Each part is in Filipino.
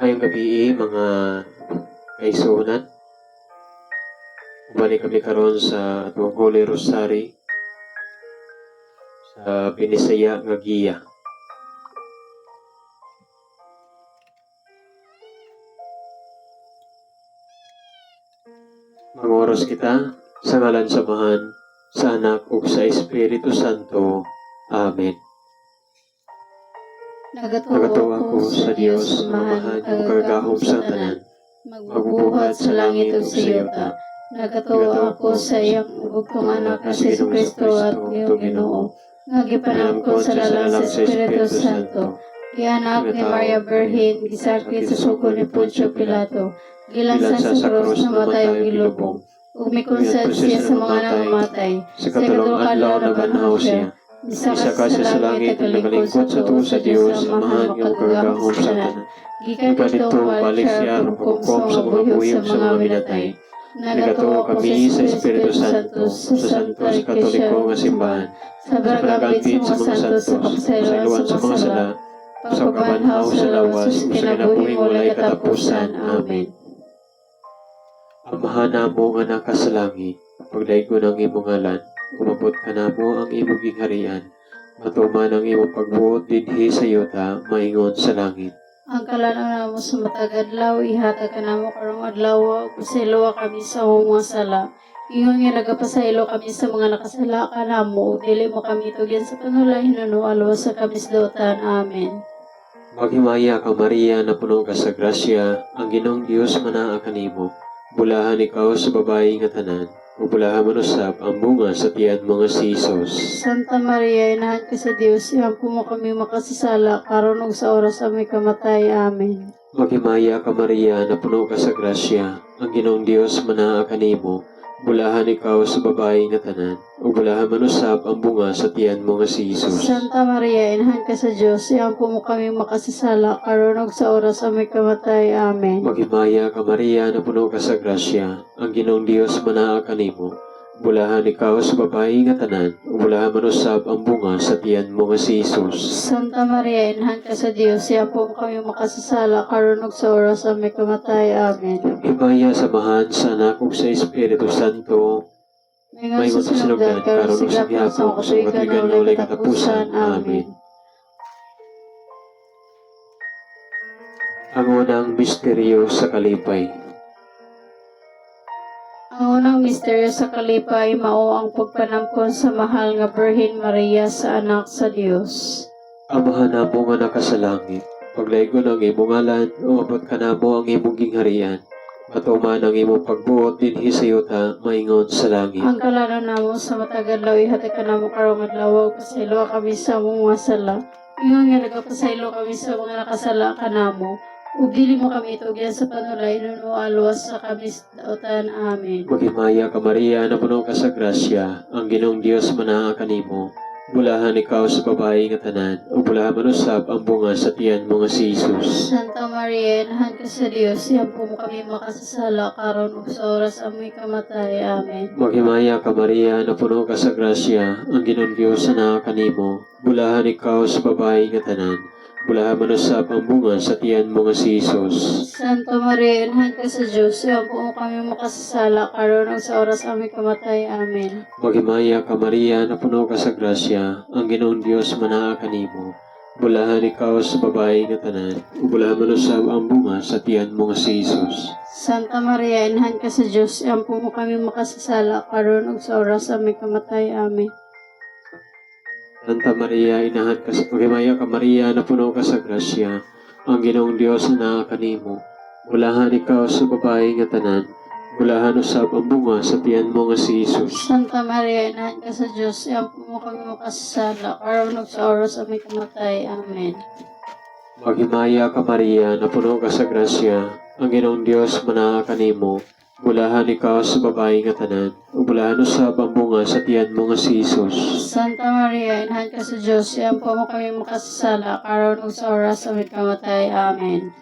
Mayong gabi mga kaisunan. Balik kami karon sa atong Holy Rosary sa Binisaya nga giya. Mangoros kita sa ngalan sa Mahan, sa Anak ug sa Espiritu Santo. Amen. Nagatuwa ko sa Dios, mamahan ug kagahom sa tanan. magbubuhat sa langit ug sa yuta. Nagatuwa ako sa iyang bugtong anak na si Kristo at iyong Ginoo. Nga gipanangkot sa lalang sa Espiritu Santo. Gianak ni Maria Berhin, gisakit sa suko ni Poncio Pilato. Gilansan sa krus na matay ang gilubong. Siya sa mga nangamatay. Sa katulong adlaw na banhaw siya. Isa ka sa langit ug nagalingkod sa tuo sa Dios, amahan nga kagahom sa tanan. Dito balik siya hukom sa mga buyog sa mga minatay. Nagatuo kami sa Espiritu Santo, sa Santos Katoliko nga simbahan, sa sa pagagapit sa mga santos sa kapasayloan sa mga sala, pagpabanhaw sa lawas, sa kinabuhi mo walay katapusan. Amen. Amahan namo nga naka sa langit, pagdaygo ng imong ngalan, umabot ka namo ang imong gingharian, matuman ang imong pagbuot dinhi sa yuta, maingon sa langit. Ang kalanaw mo sa matag adlaw, ihatag ka namo karong adlaw, pasayloa kami sa mga sala. Ingon nga nagapasaylo kami sa mga nakasala ka namo, dili mo kami tugyan sa panulay, hinuno alwas sa kami sa dautan. Amen. Maghimaya ka Maria na puno ka sa grasya, ang Ginoong Dios manaa kanimo. Bulahan ikaw sa babae nga tanan, ug bulahan man usab ang bunga sa tiyan mga si. Santa Maria, inahan ka sa Diyos, ihampo mo kami makasasala, karon ug sa oras sa may kamatay. Amen. Maghimaya ka Maria na puno ka sa grasya, ang Ginoong Dios manaa kanimo. Bulahan ikaw sa babae nga tanan, ug bulahan man usab ang bunga sa tiyan mga si Jesus. Santa Maria, inahan ka sa Diyos, ihampo mo kami makasasala, karon ug sa oras sa may kamatay. Amen. Maghimaya ka Maria na puno ka sa grasya, ang Ginoong Dios manaa kanimo. Bulahan ikaw sa babae nga tanan, bulahan man usab ang bunga sa tiyan mo nga si Jesus. Santa Maria, inahan ka sa Diyos, ihampo mo kami makasasala, karon ug sa oras sa may kamatay. Amen. Himaya samahan sa anak ug sa Espiritu Santo, May sa sinugdan, karon ug sa gihapon sa katuigan na walay katapusan. Amen. ang unang misteryo sa kalipay. Ang unang misteryo sa kalipay mao ang pagpanampon sa mahal nga Birhen Maria sa anak sa Dios. Amahan namo nga nakasalangit, paglaygon ang imong ngalan, umabot ka namo ang imong gingharian. Matuman ang imong pagbuot dinhi sa yuta, maingon sa langit. Ang kalano namo sa matagal lawi hatag ka namo karong adlaw pasaylo kami sa among mga sala. Ingon nga nagapasaylo kami sa mga nakasala kanamo. Ug dili mo kami itugyan sa panulay nuno alwas sa kami sa dautan. Amen. Maghimaya ka Maria na puno ka sa grasya, ang Ginoong Dios manaa kanimo. Bulahan ikaw sa babae nga tanan, ug bulahan man usab ang bunga sa tiyan mo nga si Jesus. Santa Maria, inahan ka sa Dios, ihampo mo kami makasasala karon ug sa oras amoy kamatay. Amen. Maghimaya ka Maria na puno ka sa grasya, ang Ginoong Dios na kanimo. Bulahan ikaw sa babae nga tanan, bulahan man usab ang bunga sa tiyan mo nga si Jesus. Santa Maria, inahan ka sa Diyos, ihampo mo kami makasasala karon ug sa oras amoy kamatay. Amen. Maghimaya ka Maria na puno ka sa grasya, ang Ginoong Dios manaa kanimo. Bulahan ikaw sa babae nga tanan, bulahan man usab ang bunga sa tiyan mo nga si Jesus. Santa Maria, inahan ka sa Diyos, ihampo mo kami makasasala karon ug sa oras amoy kamatay. Amen. Santa Maria, inahan ka sa Maghimaya ka Maria na puno ka sa grasya, ang Ginoong Dios na kanimo. Bulahan ikaw sa babae nga tanan, bulahan usab ang bunga sa tiyan mo nga si Jesus. Santa Maria, inahan ka sa Diyos, ihampo mo kami makasasala karon ug sa oras amoy kamatay. Amen. Maghimaya ka Maria na puno ka sa grasya, ang Ginoong Dios manaa kanimo. Bulahan ikaw sa babae nga tanan, ug bulahan usab ang bunga sa tiyan mo nga si Jesus. Santa Maria, inahan ka sa Diyos, ihampo mo kami makasasala karon ug sa oras amoy kamatay. Amen.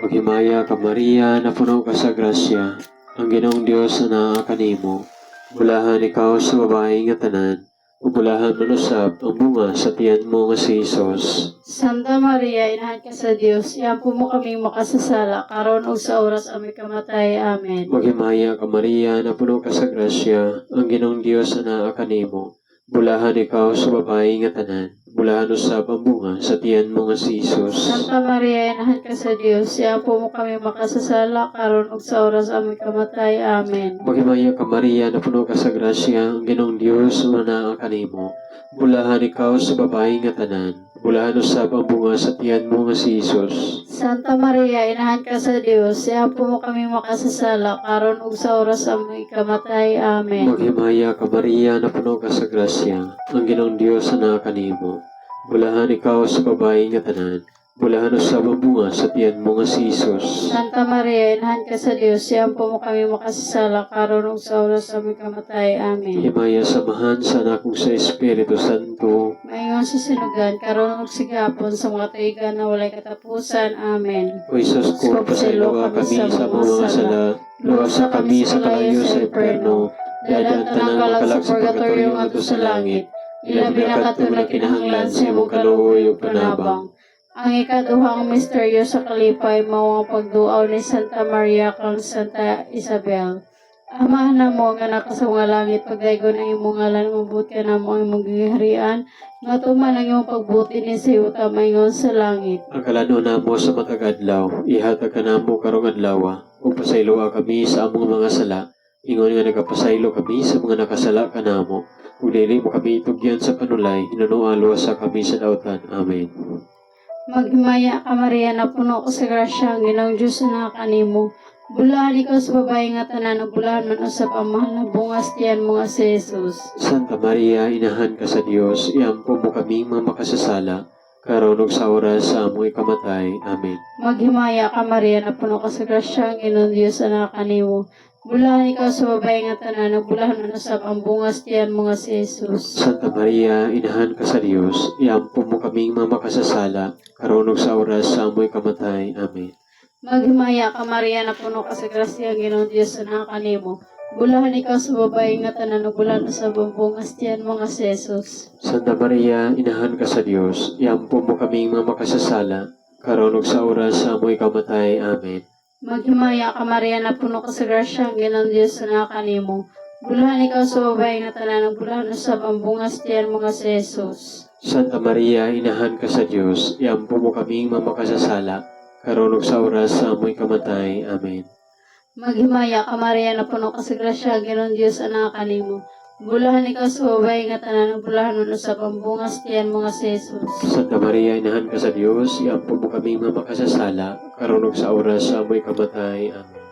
Maghimaya ka Maria na puno ka sa grasya, ang Ginoong Dios na kanimo. Bulahan ikaw sa babae nga tanan, Ubulahan manusap ang bunga sa tiyan mo nga si Jesus. Santa Maria, inahan ka sa Dios, iampo mo kaming makasasala, karon ug sa oras aming kamatay. Amen. Maghimaya ka Maria na puno ka sa grasya, ang Ginong Dios anaa kanimo. Bulahan ikaw sa babae nga tanan. Bulahan usab ang bunga sa tiyan mo nga si Jesus. Santa Maria, inahan ka sa Dios, iampo mo kaming makasasala, karon ug sa oras aming kamatay. Amen. Maghimaya ka Maria na puno ka sa grasya, ang Ginong Dios anaa kanimo. Bulahan ikaw sa babae nga tanan. Bulahan usab ang bunga sa tiyan mo nga si Jesus. Santa Maria, inahan ka sa Dios, iampo mo kaming makasasala, karon ug sa oras aming kamatay. Amen. Maghimaya ka Maria na puno ka sa grasya, ang Ginong Dios na kanimo. Bulahan ikaw sa babae nga tanan. Bulahan usab ang bunga sa tiyan mo nga si Jesus. Santa Maria, inahan ka sa Dios, iampo mo kaming makasasala, karon ug sa oras aming kamatay. Amen. Himaya samahan sa anak sa Espiritu Santo. Mayon sa sinugan, karon ug sigapon sa mga tuigan na walay katapusan. Amen. O Isus ko, pasaylo ka kami sa mga sala. Luwas sa kami sa kalayo sa Eperno. Dadan tanang makalag sa purgatorio nga sa langit. Ilabi na katunag kinahanglan sa imong kaluoy ug panabang. Ang ikaduhang misteryo sa kalipay mao ang pagduaw ni Santa Maria kang Santa Isabel. Ama na mo nga naka sa mga langit, pagdaygon ang imong ngalan, mabuti ka na mo ang imong giharian, nga tuman ang imong pagbuti ni sa yuta mayngon sa langit. Ang kalano namo sa matag adlaw, ihatag ka namo karong adlaw. Ug pasaylo kami sa among mga sala. Ingon nga nagapasaylo kami sa mga nakasala ka namo. Ug dili mo kami itugyan sa panulay, hinunualo sa kami sa dautan. Amen. Maghimaya ka Maria na puno ko sa grasya ang Ginoong Diyos na kanimo. Bulahan ikaw sa babae nga tanan ug bulahan man usab ang mahal na bungas tiyan mo nga si Jesus. Santa Maria, inahan ka sa Dios, iampo mo kaming mga makasasala, karon ug sa oras sa among ikamatay. Amen. Maghimaya ka Maria na puno ka sa grasya ang Ginoong Diyos na kanimo. Bulahan ikaw sa babae nga tanan ug bulahan man usab ang bungas tiyan nga si Jesus. Santa Maria, inahan ka sa Dios, iampo mo kaming mga makasasala, karon ug sa oras sa among ikamatay. Amen. Maghimaya ka Maria na puno ka sa grasya ang Ginoong Diyos na kanimo. Bulahan ikaw sa babae nga tanan ug bulahan usab ang bungas tiyan mo nga si Jesus. Santa Maria, inahan ka sa Dios, iampo mo kaming mga makasasala, karon ug sa oras sa among ikamatay. Amen. Maghimaya ka Maria na puno ka sa grasya ang Ginoong Diyos na kanimo. Bulahan ikaw sa babae nga tanan ug bulahan usab ang bungas tiyan mo nga si Jesus. Santa Maria, inahan ka sa Dios, iampo mo kaming mga makasasala, karon ug sa oras sa among ikamatay. Amen. Maghimaya ka Maria na puno ka sa grasya ang Ginoong Diyos na kanimo. Bulahan ikaw sa babae nga tanan ug bulahan man usab ang bungas tiyan mo nga si Jesus. Santa Maria, inahan ka sa Dios, iampo mo kaming mga makasasala, karon ug sa oras sa among ikamatay. Amen.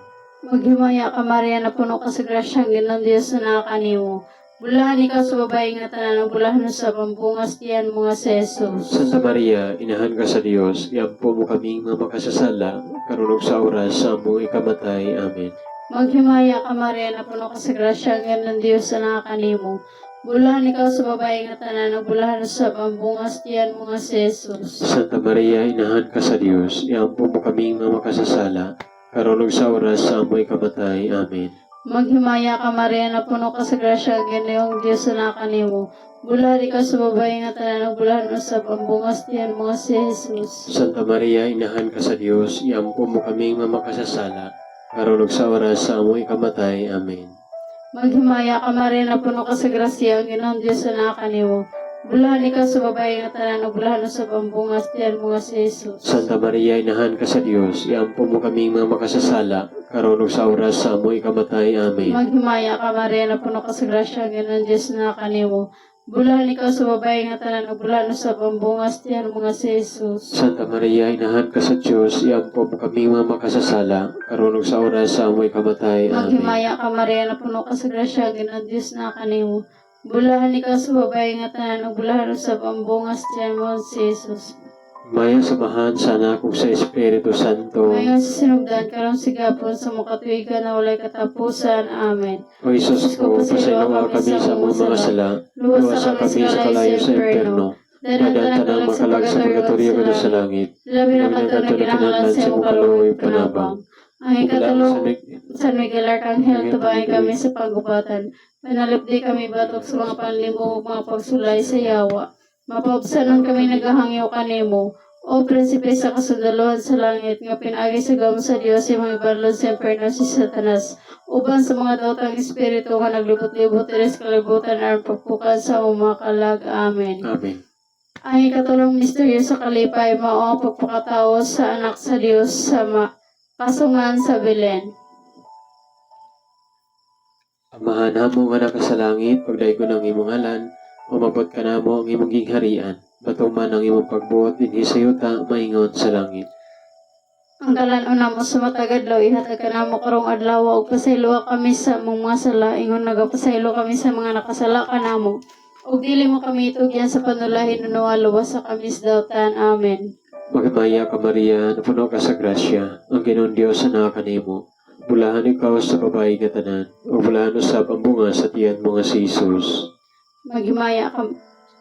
Maghimaya ka Maria na puno ka sa grasya ang Ginoong Diyos na kanimo. Bulahan ikaw sa babae nga tanan ug bulahan usab ang bungas tiyan mo nga si Jesus. Santa Maria, inahan ka sa Dios, iampo mo kaming mga makasasala, karon ug sa oras sa among ikamatay. Amen. Maghimaya ka Maria na puno ka sa grasya Ginoong Diyos na kanimo. Bulahan ikaw sa babae nga tanan ug bulahan usab ang bungas tiyan mo nga si Jesus. Santa Maria, inahan ka sa Dios, iampo mo kaming mga makasasala, karon ug sa oras sa among ikamatay. Amen. Maghimaya ka Maria na puno ka sa grasya ang Ginoong Diyos na kanimo. Bulahan ikaw sa babae nga tanan ug bulahan usab ang bungas tiyan mo nga si Jesus. Santa Maria, inahan ka sa Dios, iampo mo kaming mga makasasala, karon ug sa oras sa among ikamatay. Amen. Maghimaya ka Maria na puno ka sa grasya ang Ginoong Diyos na kanimo. Bulahan ikaw sa babae nga tanan ug bulahan usab ang bungas tiyan mo nga si Jesus. Santa Maria, inahan ka sa Dios, iampo mo kaming mga makasasala, karon ug sa oras sa among ikamatay. Amen. Maghimaya ka Maria na puno ka sa grasya ang Ginoong Diyos na kanimo. Bulahan ikaw sa babae nga tanan ug bulahan usab ang bungas tiyan mo nga si Jesus. Santa Maria, inahan ka sa Dios, iampo mo kaming mga makasasala, karon ug sa oras sa among ikamatay. Amen. Maghimaya ka Maria na puno ka sa grasya Diyos na kanimo. Bulahan ikaw sa babae nga tanan ug bulahan usab ang bungas tiyan mo si Jesus. Maya samahan sa anak ug sa Espiritu Santo. Ngayon sa sinugdan karon sigapon sa makatuigan na walay katapusan. Amen. O Isus ko, pasaylo kami sa among mga sala, luwas sa kami sa kalayo sa impierno. Dadan tanang makalag sa purgatorio kada sa langit. Labi na na kinahanglan sa imong kaluoy panabang. Ang ikatulong San Miguel Arcangel, tubayan kami sa pagubatan. Manalipdi kami batok sa mga panlimong ug mga pagsulay sa yawa. Mapaubsanon kami naghahangyo kanimo. O prinsipe sa kasundaluhan sa langit, nga pinagi sa gamo sa Dios yung mga ibalod sa imperno si Satanas. Uban sa mga daotang espiritu nga naglibot-libot iris kalibutan aron pagpukan sa umakalag. Amen. Amen. Ang ikatulong misteryo sa kalipay mao ang pagpakatao sa anak sa Dios sa ma kasungan sa Belen. Amahan namo nga naka sa langit, pagdaygo ng imong ngalan, umabot ka namo ang imong gingharian, matuman ang imong pagbuot dinhi sa yuta, maingon sa langit. Ang kalan-una mo sa matagadlaw, ihatag ka na mo karong adlaw, ug pasaylo kami sa mong mga sala, ingon nagapasaylo kami sa mga nakasala ka namo. Ug dili mo kami itugyan sa panulahin nunuwa luwas sa kamis dawtan. Amen. Magmaya ka Maria, napuno ka sa grasya, ang Ginoong Dios na kanimo. Bulahan ikaw sa babae nga tanan, o bulahan usab ang bunga sa tiyan mo nga si Jesus. Maghimaya ka,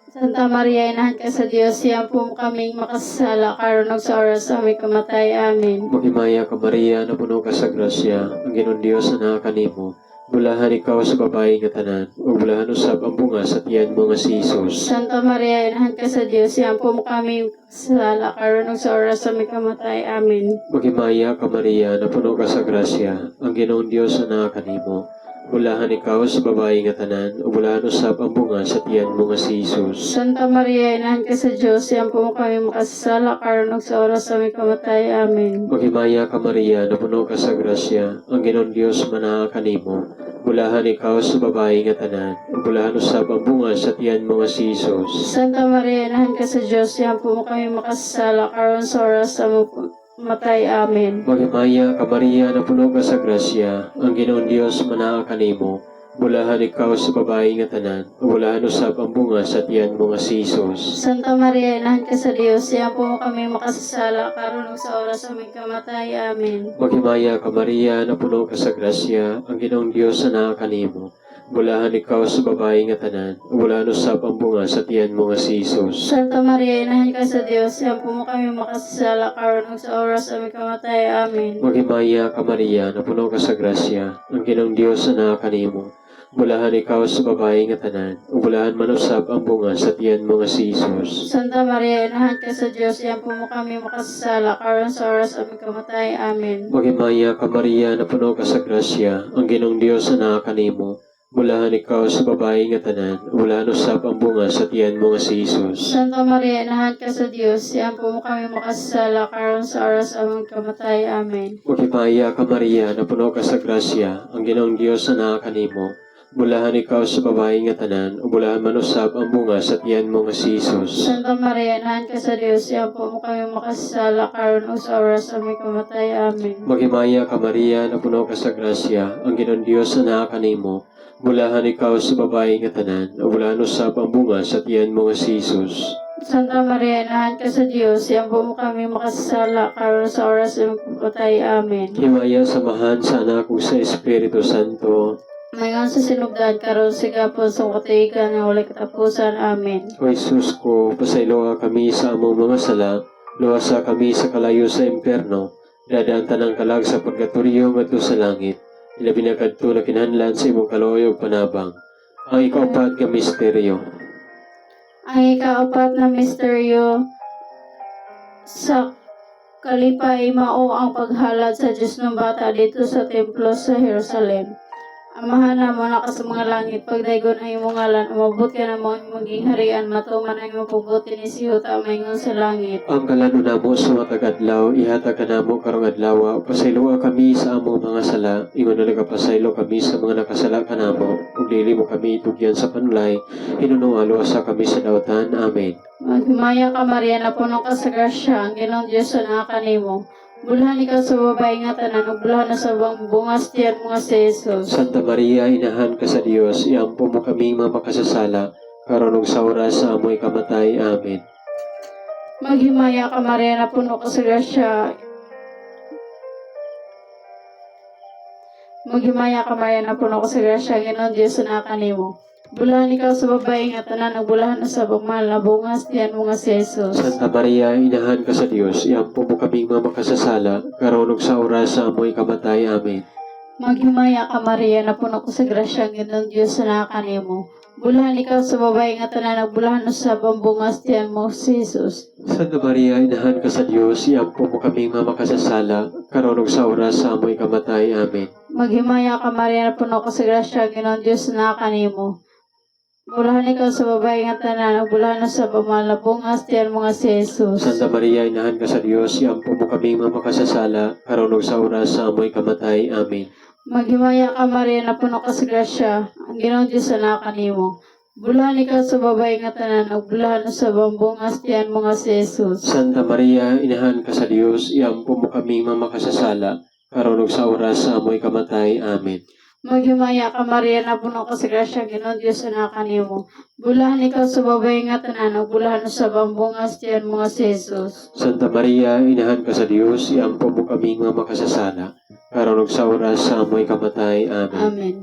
Santa Maria, inahan ka sa Dios, siyang po kaming makasala, karon ug sa oras sa aming kamatay. Amen. Magmaya ka Maria, napuno ka sa grasya, ang Ginoong Dios na kanimo. Bulahan ikaw sa babae nga tanan, o bulahan usab ang bunga sa tiyan mo nga si Jesus. Santa Maria, inahan ka sa Dios, siyang po kaming makasala, karon ug sa oras sa aming kamatay. Amen. Maghimaya ka Maria, napuno ka sa grasya, ang Ginoong Dios na kanimo. Bulahan ikaw sa babae nga tanan, o bulahan usab ang bunga sa tiyan mo nga si Jesus. Santa Maria, inahan ka sa Diyos, siyang po kami makasala, karon sa oras sa aming kamatay. Amen. Maghimaya ka Maria, napuno ka sa grasya, ang Ginoong Dios manaa kanimo. Bulahan ikaw sa babae nga tanan, o bulahan usab ang bunga sa tiyan mo nga si Jesus. Santa Maria, inahan ka sa Diyos, siyang po kami makasala, karon sa oras sa aming kamatay. Amen. Maghimaya ka Maria, napuno ka sa grasya, ang Ginoong Dios manaa kanimo. Bulahan ikaw sa babae nga tanan, bulahan usab ang bunga sa tiyan mo nga si Jesus. Santa Maria, inahan ka sa Diyos, siyang po kami makasala, karon sa oras sa aming kamatay. Amen. Maghimaya ka Maria, napuno ka sa grasya, ang Ginoong Dios na kanimo. Bulahan ikaw sa babae nga tanan, o bulahan usab ang bunga sa tiyan mo nga si Jesus. Santa Maria, inahan ka sa Diyos, siyang po kami makasala, karon ug sa oras sa aming kamatay. Amen. Maghimaya ka Maria, napuno ka sa grasya, ang Ginoong Dios na kanimo. Bulahan ikaw sa babae nga tanan, o bulahan man usab ang bunga sa tiyan mo nga si Jesus. Santa Maria, inahan ka sa Diyos, yan po mo kami makasasala, karon sa oras aming kamatay. Amen. Maghimaya ka Maria, napuno ka sa grasya, ang Ginoong Dios na kanimo. Bulahan ikaw sa babae nga tanan, bulahan usab ang bunga sa tiyan mo nga si Jesus. Santa Maria, inahan ka sa Diyos, yan po mo kami makasasala, karon sa oras aming kamatay. Amen. Maghimaya ka Maria, napuno ka sa grasya, ang Ginoong Diyos na kanimo. Bulahan ikaw sa babae nga tanan, o bulahan man usab ang bunga sa tiyan mo nga si Jesus. Santa Maria, inahan ka sa Diyos, yan po mo kami makasasala, karon sa oras aming kamatay. Amen. Maghimaya ka Maria, napuno ka sa grasya, ang Ginoong Diyos na kanimo. Bulahan ikaw sa babae nga tanan, o bulahan usab ang bunga sa tiyan mo nga si Jesus. Santa Maria, inahan ka sa Diyos, yan po mo kami makasasala, karon sa oras aming kamatay. Amen. Himaya samahan sa anak ug sa Espiritu Santo. Ngayon sa sinugdan, karon sa gapon sa katigan nga wala katapusan. Amen. O Jesus ko, pasaylo ka kami sa among mga sala, luwasa kami sa kalayo sa impyerno, dadaan tanang kalag sa purgatorio ngadto sa langit, ilabi na kadto na kinahanglan sa imong kaloy ug panabang. Ang ikaapat nga misteryo. Ang ikaapat na misteryo sa kalipay mao ang paghalad sa Diyos ng bata dito sa templo sa Jerusalem. Amahan na mo na sa mga langit, pagdaygon ang imong ngalan, umabot ka na mo ang maging harian, matuman ang imong pagbuti ni Siyot, amayngon sa langit. Ang kalano namo sa matag adlaw, ihatag ka namo karong adlaw, pasaylo kami sa among mga sala, ingon na nagapasaylo kami sa mga nakasala ka namo, ug dili mo kami itugyan sa panulay, hinunualo sa kami sa dawtan. Amen. Magmaya ka Maria, na puno ka sa grasya, ang ginong Diyos na kanimo. Bulhan ikaw sa babae nga tanan, ug bulhan na sa bang bungas tiyan mga si Jesus. Santa Maria, inahan ka sa Dios, iampo mo kami mga makasasala, karon ug sa oras sa amoy kamatay. Amen. Maghimaya ka Maria, na puno ka sa grasya. Maghimaya ka Maria, na puno ka sa grasya, ginong Diyos na kanimo. Bulahan ikaw sa babae nga tanan ang bulahan na sa pagmahal na bungas tiyan mo nga si Jesus. Santa Maria, inahan ka sa Dios, iampo mo kaming mga makasasala, karonog sa oras sa amoy kamatay. Amen. Maghimaya ka Maria na puno ko sa grasya ang Ginoong Diyos sa nakakanimo. Bulahan ikaw sa babae nga tanan ang bulahan na sa pambungas tiyan mo si Jesus. Santa Maria, inahan ka sa Dios, iampo mo kaming mga makasasala, karonog sa oras sa amoy kamatay. Amen. Maghimaya ka Maria na puno ko sa grasya ang Ginoong Diyos sa nakakanimo. Bulahan ikaw sa babae nga tanan ang bulahan na sa na tiyan mo nga si Jesus. Santa Maria, inahan ka sa Dios, iampo mo kaming mga makasasala, karonog sa oras sa amoy kamatay. Amen. Maghimaya ka Maria na puno ka sa grasya, ang Ginoong Diyos sa nakakanimo. Bulahan ikaw sa babae nga tanan, ang bulahan sa bambungas tiyan mo nga si Jesus. Santa Maria, inahan ka sa Dios, iampo mo kaming mga makasasala, karonog sa oras sa amoy kamatay. Amen. Maghimaya ka Maria na puno ka sa grasya, ang Ginoong Diyos sa nakakanimo. Bulahan ikaw sa babae nga tanan, bulahan sa bambungas tiyan mo nga si Jesus. Santa Maria, inahan ka sa Dios, iampo mo kaming mga makasasala, karonog sa oras sa amoy kamatay. Amen. Amen.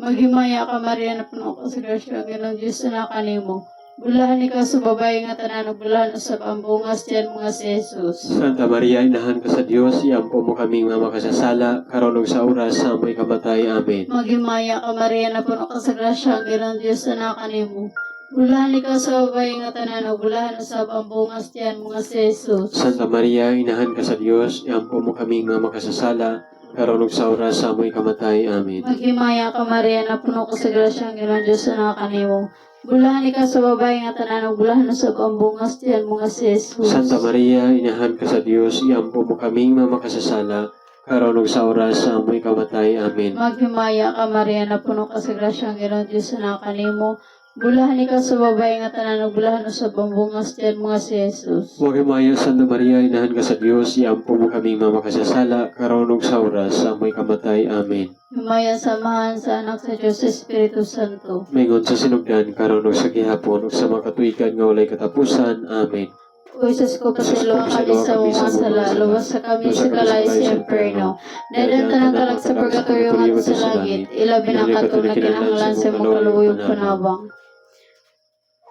Maghimaya ka Maria na puno ka sa grasya, ang Ginoong Diyos sa nakakanimo. Bulahan ikaw sa babae nga tanan, ang bulahan sa bambungas tiyan mo nga si Jesus. Santa Maria, inahan ka sa Dios, iampo mo kaming mga makasasala, karonog sa oras sa amoy kamatay. Amen. Maghimaya ka Maria na puno ka sa grasya, ang Ginoong Diyos sa nakakanimo. Bulahan ikaw sa babae nga tanan, ang bulahan sa bambungas tiyan mo nga si Jesus. Santa Maria, inahan ka sa Dios, iampo mo kaming mga makasasala, karonog sa oras sa amoy kamatay. Amen. Maghimaya ka Maria na puno ka sa grasya, ang Ginoong Diyos sa nakakanimo. Bulahan ikaw sa babae nga tanan, ang bulahan sa bambungas tiyan mo nga si Jesus. Santa Maria, inahan ka sa Dios, iampo mo kaming mga makasasala, karonog sa oras sa amoy kamatay. Amen. Maghimaya ka Maria na puno ka sa grasya, ang Ginoong Diyos sa nakakanimo. Bulahan ikaw sa babae nga tanan, ang bulahan sa bambungas tiyan mo nga si Jesus. Huwag Mayo, Santa Maria, inahan ka sa Diyos, iampo mo kaming mga makasasala, karonog sa oras sa amoy kamatay. Amen. Himaya samahan sa anak sa Diyos sa Espiritu Santo. Maingon sa sinugdan, karonog sa gihapon, ug sa mga katuigan nga walay katapusan. Amen. O Isus ko pasilo kami sa mga sala, luwas sa kami sa kalay sa imperno. Dadan tanang kalag sa purgatorio nga sa langit, ilabi katong na kinahanglan sa mga kaluyog panabang.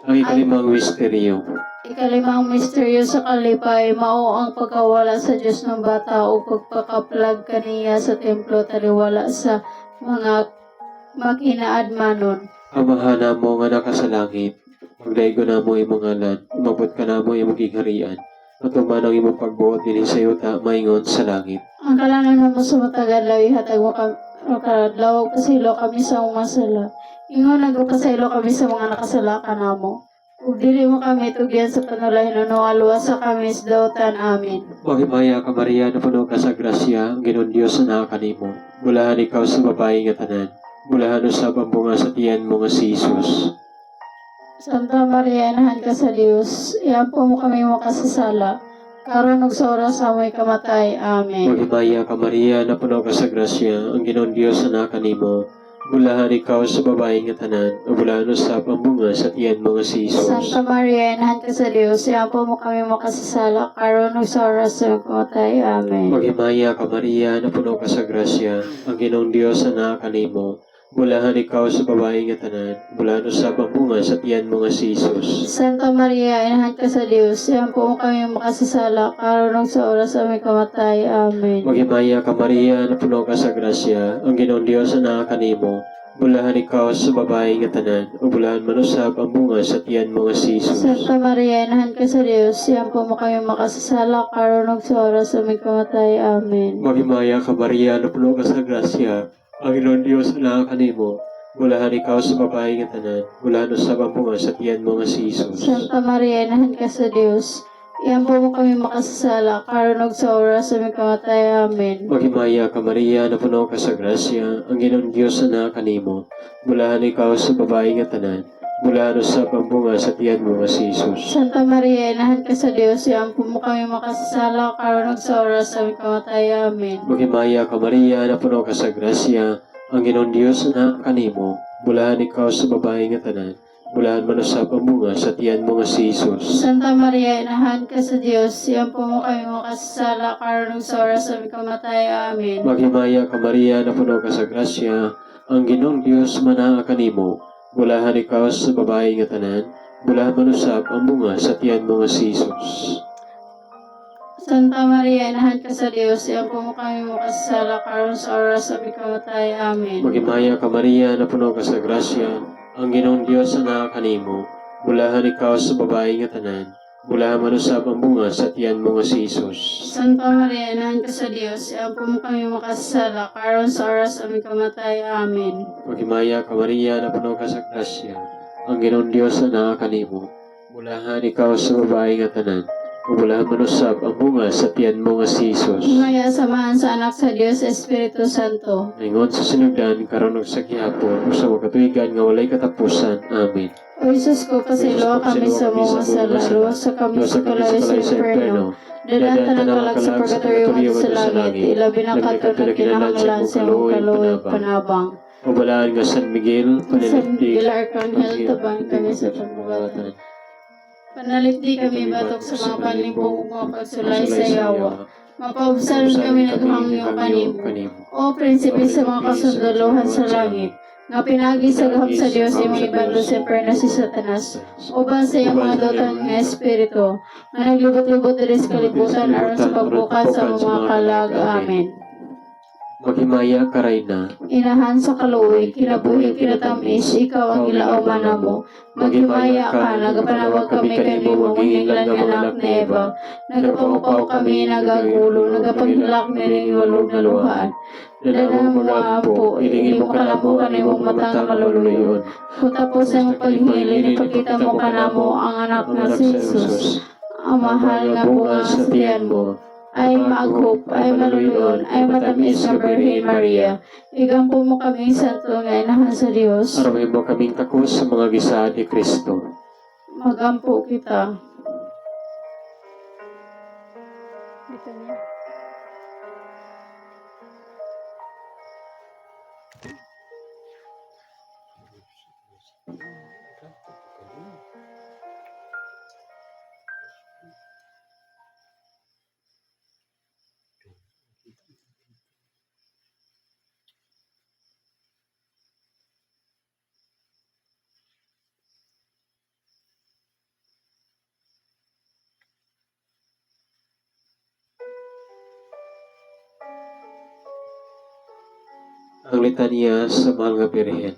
Ang ikalimang misteryo. Ikalimang misteryo sa kalipay, mao ang pagkawala sa Diyos ng bata o pagpakaplag kaniya sa templo taliwala sa mga makinaadmanon. Amahana mo nga naka sa langit, magdaigo na mo imong ngalan, umabot ka na mo imong gigharian, at ang imong pagbuot din sa yuta, maingon sa langit. Ang kalanan mo sa matagal lawi hatag mo kami kadlaw pasilo kami sa mga Ingon nagpasilo kami sa mga nakasala kanamo. Ug dili mo kami tugyan sa panulahin no alwas sa kami sa dautan amin. Magimaya ka Maria na puno ka sa grasya, ang Ginoong Diyos na nakakanimo. Bulahan ikaw sa babae nga tanan. Bulahan sa pambunga sa tiyan mo nga si Jesus. Santa Maria, inahan ka sa Dios, iampo mo kami makasasala. Karon ug sa oras sa amoy kamatay. Amen. Magimaya ka Maria na puno ka sa grasya, ang Ginoong Diyos na nakakanimo. Bulahan ikaw sa babae nga tanan, o bulahan sa pambunga sa tiyan mo nga si Jesus. Santa Maria, inahan ka sa Dios, iampo mo kami makasasala. Karon ug sa oras sa kamatay. Amen. Maghimaya ka Maria na puno ka sa grasya, ang Ginoong Diyos na nakakanimo. Bulahan ikaw sa babae nga tanan, bulahan sa pambunga sa tiyan mo nga si Jesus. Santa Maria, inahan ka sa Dios, iampo mo kami makasasala. Karon ug sa oras sa amoy kamatay. Amen. Maghimaya ka Maria na puno ka sa grasya, ang Ginoong Diyos na nakakanimo. Bulahan ikaw sa babae nga tanan, o bulahan manusab ang bunga sa tiyan mo nga si Jesus. Santa Maria, inahan ka sa Dios, iampo mo kami makasasala. Karon ug sa oras sa amoy kamatay. Amen. Maghimaya ka Maria na puno ka sa grasya, ang Ginoong Diyos na nakakanimo. Bulahan ikaw sa babae nga tanan, bulahan sa pambunga sa tiyan mo nga si Jesus. Santa Maria, inahan ka sa Dios. Iampo mo kami makasasala. Karon ug sa oras sa kamatay. Amen. Maghimaya ka Maria na puno ka sa grasya, ang Ginoong Diyos na nakakanimo. Bulahan ikaw sa babae nga tanan, bulahan sa pambunga sa tiyan mo si Jesus. Santa Maria, inahan ka sa Dios. Iampo mo kami makasasala. Karon sa oras sa kamatay. Amen. Maghimaya ka Maria na puno ka sa grasya, ang Ginoong Diyos na kanimo. Bulahan ikaw sa babae nga tanan, bulahan man sa pambunga sa tiyan mo nga si Jesus. Santa Maria, inahan ka sa Dios. Iampo mo kami makasasala. Karon sa oras sa kamatay. Amen. Maghimaya ka Maria na puno ka sa grasya, ang Ginoong Diyos man kanimo. Bulahan ikaw sa babae nga tanan, bulahan manusap ang bunga sa tiyan mo nga si Jesus. Santa Maria, inahan ka sa Diyos, iyang po mo kami makasala karon sa oras sa kamatay. Amen. Magimaya ka Maria na puno ka sa grasya, ang Ginoong Dios na kanimo. Bulahan ikaw sa babae nga tanan, bulahan manusap ang bunga sa tiyan mo nga si Jesus. Santa Maria, inahan ka sa Diyos, mo kami makasala karon sa oras sa kamatay. Amen. Magimaya ka Maria na puno ka sa grasya, ang Ginoong Dios na kanimo. Bulahan ikaw sa babae nga tanan, bulahan manusap ang bunga sa tiyan mo nga si Jesus. Ngaya samahan sa anak sa Diyos, Espiritu Santo. Ingon sa sinugdan, karon ug sa gihapon, sa makatuigan nga walay katapusan. Amen. O Jesus ko, pasilo kami sa mga sala, luwas sa kami sa kalay sa inferno. Dadanta ng kalag sa purgatorio at sa langit, ilabi ng kato na kinahanglan sa mga kaluoy panabang. Pabalaan nga San Miguel, Sa panilipdig, Miguel Arcangel, tabang kami sa Panalipdi kami batok sa mga panlibong mga pagsulay sa yawa. Mapaubsan kami naghangyo kanimo. O prinsipe sa mga kasundalohan sa langit, nga pinagi sa gahap sa Diyos yung mga ibang Lucifer na si Satanas, uban sa iyong mga dotang nga espiritu, nga naglibot-libot diri sa kalibutan aron sa pagbukas sa mga kalag. Amen. Maghimaya ka Reyna, Inahan sa kaluoy, kinabuhi kinatamis, ikaw ang ilauman na mo. Maghimaya ka, nagapanawag kami kanimo, manghinglan nga anak ni Eva. Nagapangupaw kami, nagagulo, nagapangilak ni rin walog na luhaan. Dalang mga po, ilingi mo ka na mo kanimong matang maluluyon. Kung tapos ang paghilin, ipakita mo ka na mo ang anak na si Jesus. Ang mahal nga bunga sa tiyan mo ay maagop, ay maluluyon, ay matamis na Birhen Maria. Igampo mo kami santo nga inahan sa Diyos. Aramay mo kaming takos sa mga gisa ni Kristo. Magampo kita. Ang litanya sa mahal nga Birhen.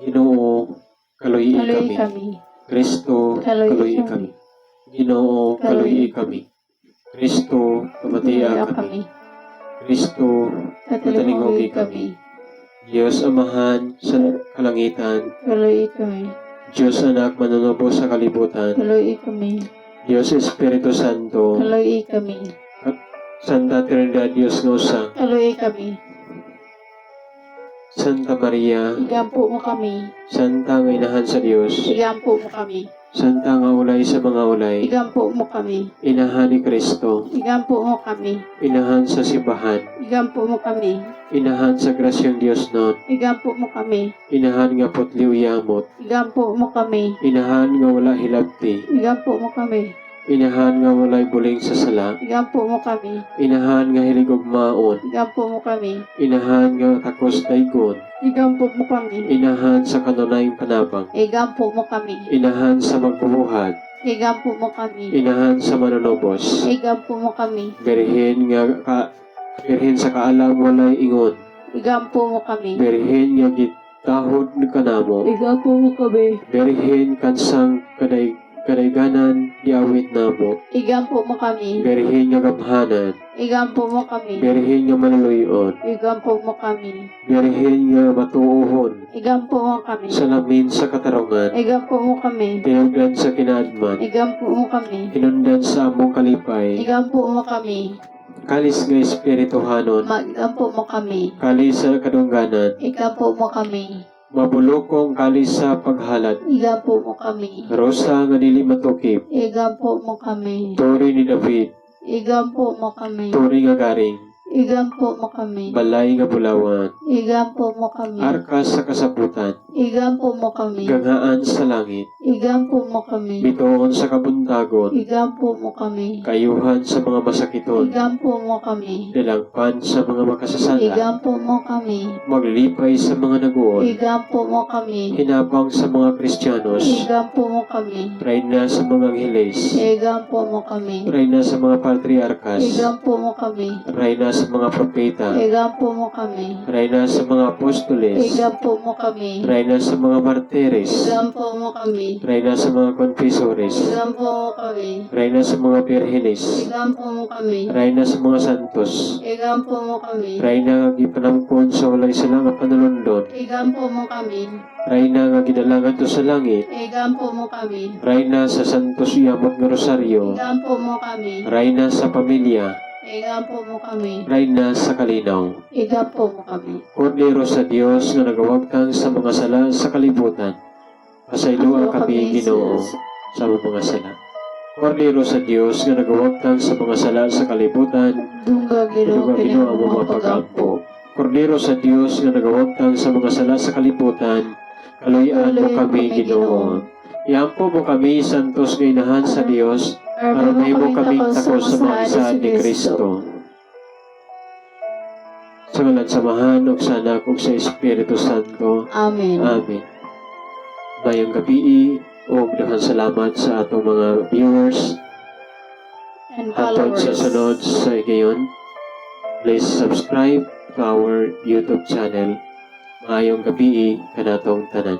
Ginoo, kaluyi Kaluy kami. kami. Kristo, Kaluyi kaluyi kami. Ginoo, kaluyi kami. Kristo, kamatiya kami. kami. Kristo, Katalingogi kami. Diyos Amahan sa kalangitan, Kaluy kami. Diyos Anak manunubo sa kalibutan, Kaluy kami. Diyos Espiritu Santo, Kaluy kami. Santa Trinidad Diyos nga usa, Kaluy kami. Santa Maria, Igampo mo kami. Santa Minahan sa Diyos, Igampo mo kami. Santa nga ulay sa mga ulay, Igampo mo kami. Inahan ni Kristo, Igampo mo kami. Inahan sa simbahan, Igampo mo kami. Inahan sa grasyang Diyos noon, Igampo mo kami. Inahan nga putliw yamot, Igampo mo kami. Inahan nga wala hilabti, Igampo mo kami. Inahan nga walay buling sa sala, Igampo mo kami. Inahan nga hiligog maon, Igampo mo kami. Inahan nga takos daygon, Igampo mo kami. Inahan sa kanunayang panabang, Igampo mo kami. Inahan sa magbubuhat, Igampo mo kami. Inahan sa manunubos, Igampo mo kami. Berhin nga ka, Berhin sa kaalam walay ingon, Igampo mo kami. Berhin nga gitahod ka namo, Igampo mo kami. Berhin kansang kaday kadayganan diawit namo, Igampo mo kami. Berhin nga gamhanan, Igampo mo kami. Berhin nga manuluyon, Igampo mo kami. Berhin nga matuuhon, Igampo mo kami. salamin sa katarungan, Igampo mo kami. tinugdan sa kinaadman, Igampo mo kami. hinundan sa among kalipay, Igampo mo kami. kalis nga espirituhanon, Magampo mo kami. kalis sa kadungganan, Igampo mo kami. Mabulokong kalis sa paghalad, Igampo mo kami. rosa nga dili matukip, Igampo mo kami. tori ni David, Igampo mo kami. tori nga garing, Igampo mo kami. balay nga bulawan, Igampo mo kami. arkas sa kasabutan, Igampo mo kami. gangaan sa langit, Igampo mo kami. bituon sa kabuntagon, Igampo mo kami. kayuhan sa mga masakiton, Igampo mo kami. nilangpan sa mga makasasala, Igampo mo kami. maglipay sa mga naguon, Igampo mo kami. hinabang sa mga Kristiyanos, Igampo mo kami. reyna sa mga angeles, Igampo mo kami. reyna sa mga patriarkas, Igampo mo kami. reyna sa mga propeta, Igampo mo kami. reyna sa mga apostoles, Igampo mo kami. reyna sa mga martires, Igampo mo kami. reyna sa mga confesores, Igampo mo kami. reyna sa mga birhenes, Igampo mo kami. reyna sa mga santos, Igampo mo kami. reyna nga gipanangkon sa walay sila nga panalundon, Igampo mo kami. reyna nga gidalangan to sa langit, Igampo mo kami. reyna sa santos yamot nga rosaryo, Igampo mo kami. reyna sa pamilya, Igampo mo kami. reyna sa kalinaw. Igampo mo kami. Kordero sa Dios nga nagawagtang sa mga sala sa kalibutan. Pasayloa kami, Ginoo, sa mga sala. Kordero sa Dios nga nagawagtang sa mga sala sa kalibutan. Dungga Ginoo, ginoo Ginoo, ang mga pag pag-ampo. Kordero sa Dios nga nagawagtang sa mga sala sa kalibutan. Kaluyan mo kami, Ginoo. Iampo mo kami, santos nga inahan sa Dios, Aramay mo kami takos sa mga isa ni Kristo. Sa ngalan samahan o sa anak o sa Espiritu Santo. Amen. Amen. Mayang gabi o daghang salamat sa atong mga viewers. And Hatod sa followers. sunod sa igayon. Please subscribe to our YouTube channel. Mayong gabi kanatong tanan.